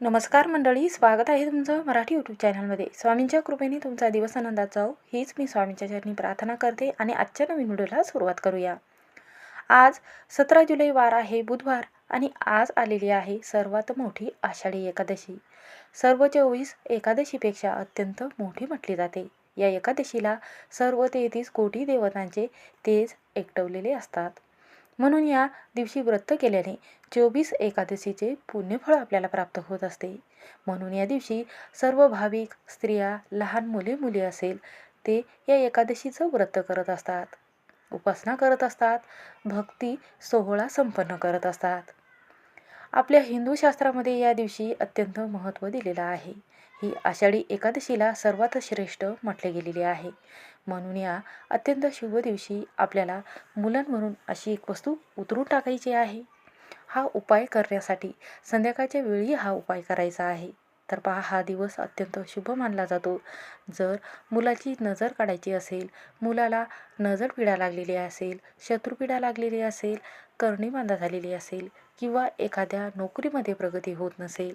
नमस्कार मंडळी स्वागत आहे तुमचं मराठी यूट्यूब चॅनलमध्ये स्वामींच्या कृपेने तुमचा दिवस आनंदात जाऊ हीच मी स्वामींच्या चरणी प्रार्थना करते आणि आजच्या नवीन व्हिडिओला सुरुवात करूया. आज सतरा जुलै वार आहे बुधवार आणि आज आलेली आहे सर्वात मोठी आषाढी एकादशी. सर्व चोवीस एकादशीपेक्षा अत्यंत मोठी म्हटली जाते. या एकादशीला सर्व तेहतीस कोटी देवतांचे तेज एकटवलेले असतात. म्हणून या दिवशी व्रत केल्याने चोवीस एकादशीचे पुण्यफळ आपल्याला प्राप्त होत असते. म्हणून या दिवशी सर्व भाविक स्त्रिया लहान मुले मुली असेल ते या एकादशीचं व्रत करत असतात. उपासना करत असतात भक्ती सोहळा संपन्न करत असतात. आपल्या हिंदू शास्त्रामध्ये या दिवशी अत्यंत महत्त्व दिलेलं आहे. ही आषाढी एकादशीला सर्वात श्रेष्ठ म्हटले गेलेले आहे. म्हणून या अत्यंत शुभ दिवशी आपल्याला मुलांवरून अशी एक वस्तू उतरून टाकायची आहे. हा उपाय करण्यासाठी संध्याकाळच्या वेळी हा उपाय करायचा आहे. तर पहा हा दिवस अत्यंत शुभ मानला जातो. जर मुलाची नजर काढायची असेल मुलाला नजर पिढा लागलेली असेल शत्रुपिढा लागलेली असेल करणीबांधा झालेली असेल किंवा एखाद्या नोकरीमध्ये प्रगती होत नसेल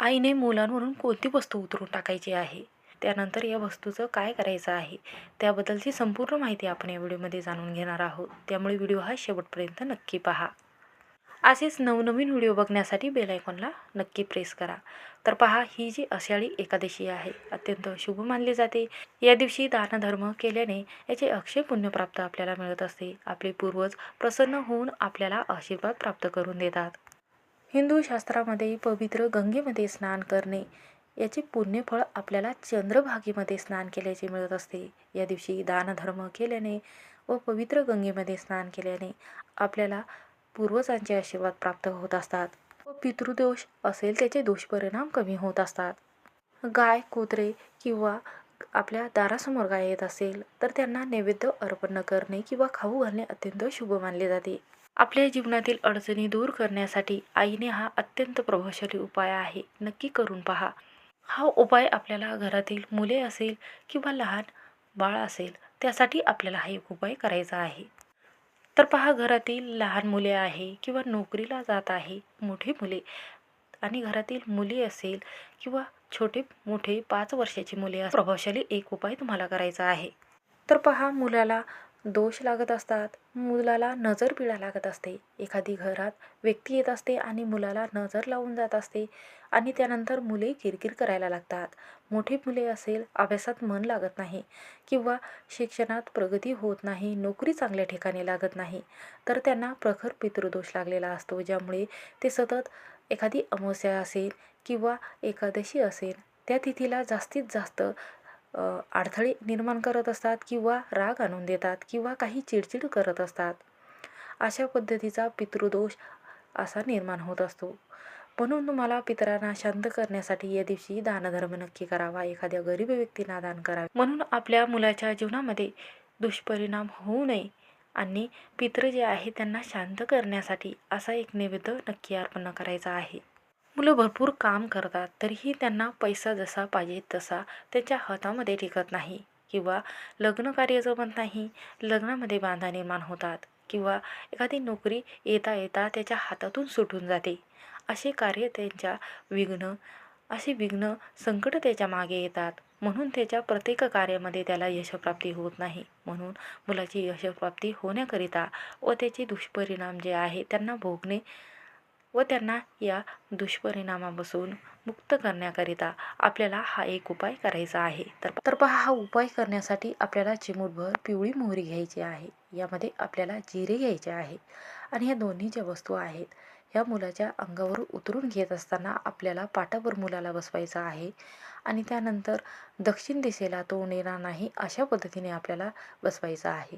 आईने मुलांवरून कोणती वस्तू उतरून टाकायची आहे? त्यानंतर या वस्तूचं काय करायचं आहे? त्याबद्दलची संपूर्ण माहिती आपण या व्हिडिओमध्ये जाणून घेणार आहोत. त्यामुळे व्हिडिओ हा शेवटपर्यंत नक्की पहा. असेच नवनवीन व्हिडिओ बघण्यासाठी बेल आयकॉनला नक्की प्रेस करा. तर पहा ही जी आषाढी एकादशी आहे अत्यंत शुभ मानली जाते. या दिवशी दानधर्म केल्याने याचे अक्षय पुण्यप्राप्त आपल्याला मिळत असते. आपले पूर्वज प्रसन्न होऊन आपल्याला आशीर्वाद प्राप्त करून देतात. हिंदू शास्त्रामध्ये पवित्र गंगेमध्ये स्नान करणे याचे पुण्यफळ आपल्याला चंद्रभागेमध्ये स्नान केल्याचे मिळत असते. या दिवशी दानधर्म केल्याने व पवित्र गंगेमध्ये स्नान केल्याने आपल्याला पूर्वजांचे आशीर्वाद प्राप्त होत असतात व पितृदोष असेल त्याचे दुष्परिणाम कमी होत असतात. गाय कुत्रे किंवा आपल्या दारासमोर गाय येत असेल तर त्यांना नैवेद्य अर्पण करणे किंवा खाऊ घालणे अत्यंत शुभ मानले जाते. आपल्या जीवनातील अडचणी दूर करण्यासाठी आईने हा अत्यंत प्रभावशाली उपाय आहे. नक्की करून पहा. हा उपाय आपल्याला घरातील मुले असेल किंवा लहान बाळ असेल त्यासाठी आपल्याला हा एक उपाय करायचा आहे. तर पहा घरातील लहान मुले आहे किंवा नोकरीला जात आहे मोठी मुले आणि घरातील मुली असेल किंवा छोटे मोठे पाच वर्षाची मुले प्रभावशाली एक उपाय तुम्हाला करायचा आहे. तर पहा मुलाला दोष लागत असतात. मुलाला नजर पिळा लागत असते. एखादी घरात व्यक्ती येत असते आणि मुलाला नजर लावून जात असते आणि त्यानंतर मुले किरकिर करायला लागतात. मोठी मुले असेल अभ्यासात मन लागत नाही किंवा शिक्षणात प्रगती होत नाही नोकरी चांगल्या ठिकाणी लागत नाही तर त्यांना प्रखर पितृदोष लागलेला असतो ज्यामुळे ते सतत एखादी अमावस्या असेल किंवा एकादशी असेल त्या तिथीला जास्तीत जास्त अडथळे निर्माण करत असतात किंवा राग आणून देतात किंवा काही चिडचिड करत असतात. अशा पद्धतीचा पितृदोष असा निर्माण होत असतो. म्हणून तुम्हाला पितरांना शांत करण्यासाठी या दिवशी दानधर्म नक्की करावा एखाद्या गरीब व्यक्तींना दान करावे. म्हणून आपल्या मुलाच्या जीवनामध्ये दुष्परिणाम होऊ नये आणि पित्र जे आहे त्यांना शांत करण्यासाठी असा एक नैवेद्य नक्की अर्पण करायचा आहे. मुलं भरपूर काम करतात तरीही त्यांना पैसा जसा पाहिजे तसा त्यांच्या हातामध्ये टिकत नाही. किंवा लग्न कार्य जमत नाही लग्नामध्ये बांधा निर्माण होतात किंवा एखादी नोकरी येता येता त्याच्या हातातून सुटून जाते. असे कार्य त्यांच्या विघ्न असे विघ्न संकट त्याच्यामागे येतात. म्हणून त्याच्या प्रत्येक कार्यामध्ये त्याला यशप्राप्ती होत नाही. म्हणून मुलाची यशप्राप्ती होण्याकरिता व त्याचे दुष्परिणाम जे आहे त्यांना भोगणे व त्यांना या दुष्परिणामापासून मुक्त करण्याकरिता आपल्याला हा एक उपाय करायचा आहे. तर तर पहा हा उपाय करण्यासाठी आपल्याला चिमूटभर पिवळी मोहरी घ्यायची आहे. यामध्ये आपल्याला जिरे घ्यायचे आहे. आणि ह्या दोन्ही ज्या वस्तू आहेत. ह्या मुलाच्या अंगावर उतरून घेत असताना आपल्याला पाटावर मुलाला बसवायचं आहे. आणि त्यानंतर दक्षिण दिशेला तो येणार नाही अशा पद्धतीने आपल्याला बसवायचं आहे.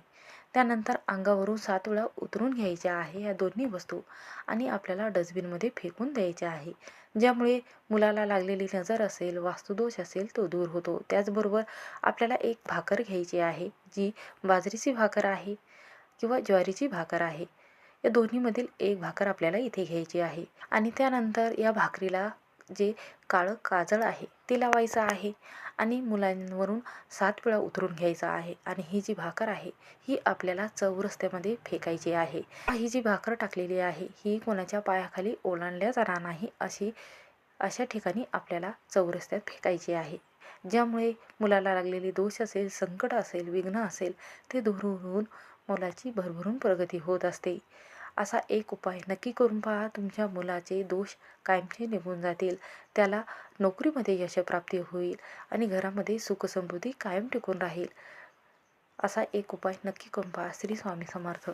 त्यानंतर अंगावरून सात वेळा उतरून घ्यायच्या आहे या दोन्ही वस्तू आणि आपल्याला डस्टबिनमध्ये फेकून द्यायच्या आहे. ज्यामुळे मुलाला लागलेली नजर असेल वास्तुदोष असेल तो दूर होतो. त्याचबरोबर आपल्याला एक भाकर घ्यायची आहे जी बाजरीची भाकर आहे किंवा ज्वारीची भाकर आहे. या दोन्हीमधील एक भाकर आपल्याला इथे घ्यायची आहे. आणि त्यानंतर या भाकरीला जे काळं काजळ आहे ते लावायचं आहे. आणि मुलांवरून सात वेळा उतरून घ्यायचा आहे. आणि ही जी भाकर आहे ही आपल्याला चौरस्त्यामध्ये फेकायची आहे. ही जी भाकर टाकलेली आहे ही कोणाच्या पायाखाली ओलांडल्या जाणार नाही अशी अशा ठिकाणी आपल्याला चौरस्त्यात फेकायची आहे. ज्यामुळे मुलाला लागलेले दोष असेल संकट असेल विघ्न असेल ते दूर होऊन मुलाची भरभरून प्रगती होत असते. असा एक उपाय नक्की करून पहा तुमच्या मुलाचे दोष कायमचे निघून जातील. त्याला नोकरीमध्ये यशप्राप्ती होईल आणि घरामध्ये सुखसमृद्धी कायम टिकून राहील. असा एक उपाय नक्की करून पहा श्री स्वामी समर्थ.